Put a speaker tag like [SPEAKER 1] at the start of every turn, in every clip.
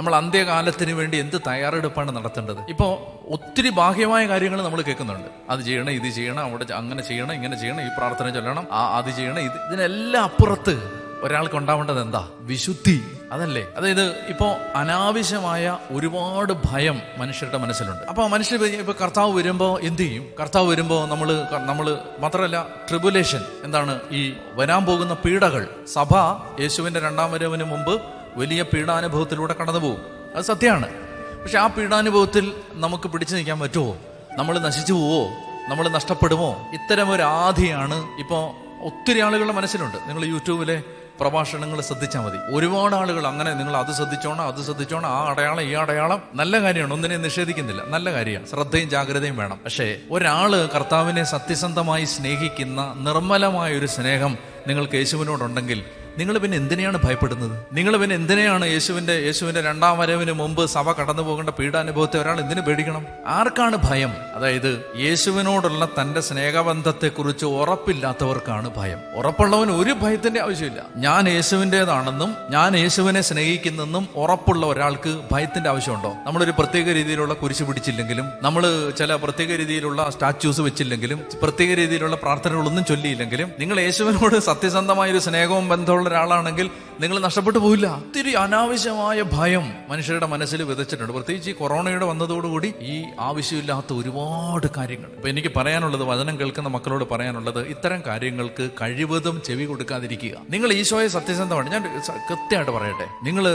[SPEAKER 1] നമ്മൾ അന്ത്യകാലത്തിന് വേണ്ടി എന്ത് തയ്യാറെടുപ്പാണ് നടത്തേണ്ടത്? ഇപ്പോൾ ഒത്തിരി ബാഹ്യമായ കാര്യങ്ങൾ നമ്മൾ കേൾക്കുന്നുണ്ട്. അത് ചെയ്യണം ഇത് ചെയ്യണം അവിടെ അങ്ങനെ ചെയ്യണം ഇങ്ങനെ ചെയ്യണം ഈ പ്രാർത്ഥന ചൊല്ലണം ആ അത് ചെയ്യണം ഇത് ഇതിനെല്ലാം അപ്പുറത്ത് ഒരാൾക്ക് ഉണ്ടാവേണ്ടത് എന്താ? വിശുദ്ധി. അതല്ലേ? അതായത് ഇപ്പോൾ അനാവശ്യമായ ഒരുപാട് ഭയം മനുഷ്യരുടെ മനസ്സിലുണ്ട്. അപ്പോൾ മനുഷ്യർ ഇപ്പോൾ കർത്താവ് വരുമ്പോൾ എന്ത് ചെയ്യും? കർത്താവ് വരുമ്പോൾ നമ്മൾ നമ്മൾ മാത്രമല്ല ട്രിബുലേഷൻ എന്താണ് ഈ വരാൻ പോകുന്ന പീഡകൾ. സഭ യേശുവിന്റെ രണ്ടാം വരവിന് മുമ്പ് വലിയ പീഡാനുഭവത്തിലൂടെ കടന്നു പോകും. അത് സത്യമാണ്. പക്ഷെ ആ പീഡാനുഭവത്തിൽ നമുക്ക് പിടിച്ചു നിൽക്കാൻ പറ്റുമോ? നമ്മൾ നശിച്ചു പോവോ? നമ്മൾ നഷ്ടപ്പെടുമോ? ഇത്തരം ഒരു ആധിയാണ് ഇപ്പോൾ ഒത്തിരി ആളുകളുടെ മനസ്സിലുണ്ട്. നിങ്ങൾ യൂട്യൂബിലെ പ്രഭാഷണങ്ങൾ ശ്രദ്ധിച്ചാൽ മതി. ഒരുപാട് ആളുകൾ അങ്ങനെ നിങ്ങൾ അത് ശ്രദ്ധിച്ചോണം അത് ശ്രദ്ധിച്ചോണം ആ അടയാളം ഈ അടയാളം നല്ല കാര്യമാണ്. ഒന്നിനെ നിഷേധിക്കുന്നില്ല. നല്ല കാര്യമാണ്. ശ്രദ്ധയും ജാഗ്രതയും വേണം. പക്ഷേ ഒരാൾ കർത്താവിനെ സത്യസന്ധമായി സ്നേഹിക്കുന്ന നിർമ്മലമായ ഒരു സ്നേഹം നിങ്ങൾക്ക് യേശുവിനോടുണ്ടെങ്കിൽ നിങ്ങൾ പിന്നെ എന്തിനെയാണ് ഭയപ്പെടുന്നത്? നിങ്ങൾ പിന്നെ എന്തിനെയാണ് യേശുവിന്റെ യേശുവിന്റെ രണ്ടാം വരവിന് മുമ്പ് സഭ കടന്നു പോകേണ്ട പീഡാനുഭവത്തെ ഒരാൾ എന്തിനു പേടിക്കണം? ആർക്കാണ് ഭയം? അതായത് യേശുവിനോടുള്ള തന്റെ സ്നേഹബന്ധത്തെക്കുറിച്ച് ഉറപ്പില്ലാത്തവർക്കാണ് ഭയം. ഉറപ്പുള്ളവൻ ഒരു ഭയത്തിന്റെ ആവശ്യമില്ല. ഞാൻ യേശുവിന്റെതാണെന്നും ഞാൻ യേശുവിനെ സ്നേഹിക്കുന്നെന്നും ഉറപ്പുള്ള ഒരാൾക്ക് ഭയത്തിന്റെ ആവശ്യമുണ്ടോ? നമ്മളൊരു പ്രത്യേക രീതിയിലുള്ള കുരിശ് പിടിച്ചില്ലെങ്കിലും നമ്മൾ ചില പ്രത്യേക രീതിയിലുള്ള സ്റ്റാച്യൂസ് വെച്ചില്ലെങ്കിലും പ്രത്യേക രീതിയിലുള്ള പ്രാർത്ഥനകളൊന്നും ചൊല്ലിയില്ലെങ്കിലും നിങ്ങൾ യേശുവിനോട് സത്യസന്ധമായ ഒരു സ്നേഹവും ബന്ധമുള്ള ഒരാളാണെങ്കിൽ നിങ്ങൾ നഷ്ടപ്പെട്ടു പോയില്ല ഒത്തിരി അനാവശ്യമായ ഭയം മനുഷ്യരുടെ മനസ്സിൽ വിതച്ചിട്ടുണ്ട്. പ്രത്യേകിച്ച് ഈ കൊറോണയുടെ വന്നതോടുകൂടി ഈ ആവശ്യമില്ലാത്ത ഒരുപാട് കാര്യങ്ങൾ. ഇപ്പൊ എനിക്ക് പറയാനുള്ളത് വചനം കേൾക്കുന്ന മക്കളോട് പറയാനുള്ളത് ഇത്തരം കാര്യങ്ങൾക്ക് കഴിവതും ചെവി കൊടുക്കാതിരിക്കുക. നിങ്ങൾ ഈശോയെ സത്യസന്ധമാണ്. ഞാൻ കൃത്യമായിട്ട് പറയട്ടെ. നിങ്ങൾ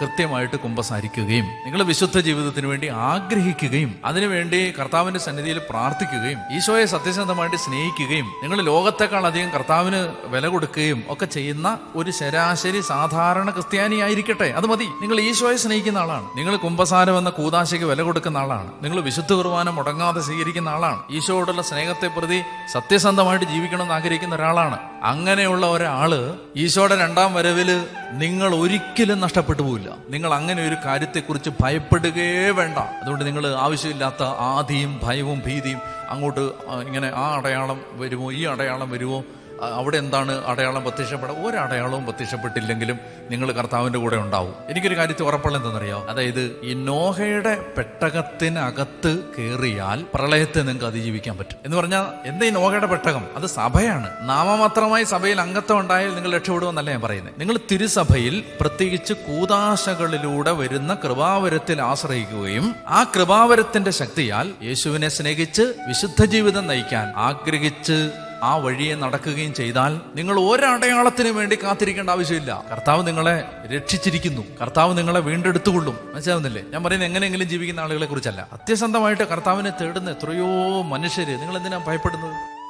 [SPEAKER 1] കൃത്യമായിട്ട് കുമ്പസാരിക്കുകയും നിങ്ങൾ വിശുദ്ധ ജീവിതത്തിന് വേണ്ടി ആഗ്രഹിക്കുകയും അതിനുവേണ്ടി കർത്താവിന്റെ സന്നിധിയിൽ പ്രാർത്ഥിക്കുകയും ഈശോയെ സത്യസന്ധമായിട്ട് സ്നേഹിക്കുകയും നിങ്ങൾ ലോകത്തെക്കാൾ അധികം കർത്താവിന് വില കൊടുക്കുകയും ഒക്കെ ചെയ്യുന്ന ഒരു ശരാശരി സാധാരണ ക്രിസ്ത്യാനി ആയിരിക്കട്ടെ അത് മതി. നിങ്ങൾ ഈശോയെ സ്നേഹിക്കുന്ന ആളാണ്. നിങ്ങൾ കുംഭസാരം എന്ന കൂതാശയ്ക്ക് വില കൊടുക്കുന്ന ആളാണ്. നിങ്ങൾ വിശുദ്ധ കുർബാന മുടങ്ങാതെ സ്വീകരിക്കുന്ന ആളാണ്. ഈശോയോടുള്ള സ്നേഹത്തെ പ്രതി സത്യസന്ധമായിട്ട് ജീവിക്കണം എന്ന് ആഗ്രഹിക്കുന്ന ഒരാളാണ്. അങ്ങനെയുള്ള ഒരാൾ ഈശോയുടെ രണ്ടാം വരവിൽ നിങ്ങൾ ഒരിക്കലും നഷ്ടപ്പെട്ടു പോവില്ല. നിങ്ങൾ അങ്ങനെ ഒരു കാര്യത്തെക്കുറിച്ച് ഭയപ്പെടുകയേ വേണ്ട. അതുകൊണ്ട് നിങ്ങൾ ആവശ്യമില്ലാത്ത ആധിയും ഭയവും ഭീതിയും അങ്ങോട്ട് ഇങ്ങനെ ആ അടയാളം വരുമോ ഈ അടയാളം വരുമോ അവിടെ എന്താണ് അടയാളം പ്രത്യക്ഷപ്പെടാം? ഒരടയാളവും പ്രത്യക്ഷപ്പെട്ടില്ലെങ്കിലും നിങ്ങൾ കർത്താവിന്റെ കൂടെ ഉണ്ടാവും. എനിക്കൊരു കാര്യത്തിൽ ഉറപ്പുള്ള എന്താണെന്നറിയോ അതായത് ഈ നോഹയുടെ പെട്ടകത്തിനകത്ത് കയറിയാൽ പ്രളയത്തെ നിങ്ങൾക്ക് അതിജീവിക്കാൻ പറ്റും. എന്ന് പറഞ്ഞാൽ എന്താ ഈ നോഹയുടെ പെട്ടകം? അത് സഭയാണ്. നാമമാത്രമായി സഭയിൽ അംഗത്വം ഉണ്ടായാൽ നിങ്ങൾ രക്ഷപ്പെടുമെന്നല്ല ഞാൻ പറയുന്നത്. നിങ്ങൾ തിരുസഭയിൽ പ്രത്യേകിച്ച് കൂതാശകളിലൂടെ വരുന്ന കൃപാവരത്തിൽ ആശ്രയിക്കുകയും ആ കൃപാവരത്തിന്റെ ശക്തിയാൽ യേശുവിനെ സ്നേഹിച്ച് വിശുദ്ധ ജീവിതം നയിക്കാൻ ആഗ്രഹിച്ച് ആ വഴിയെ നടക്കുകയും ചെയ്താൽ നിങ്ങൾ ഒരടയാളത്തിന് വേണ്ടി കാത്തിരിക്കേണ്ട ആവശ്യമില്ല. കർത്താവ് നിങ്ങളെ രക്ഷിച്ചിരിക്കുന്നു. കർത്താവ് നിങ്ങളെ വീണ്ടെടുത്തുകൊള്ളും. മനസ്സിലാവുന്നില്ലേ? ഞാൻ പറയുന്നത് എങ്ങനെയെങ്കിലും ജീവിക്കുന്ന ആളുകളെ കുറിച്ചല്ല. സത്യസന്ധമായിട്ട് കർത്താവിനെ തേടുന്ന എത്രയോ മനുഷ്യര്. നിങ്ങൾ എന്തിനാ ഭയപ്പെടുന്നത്?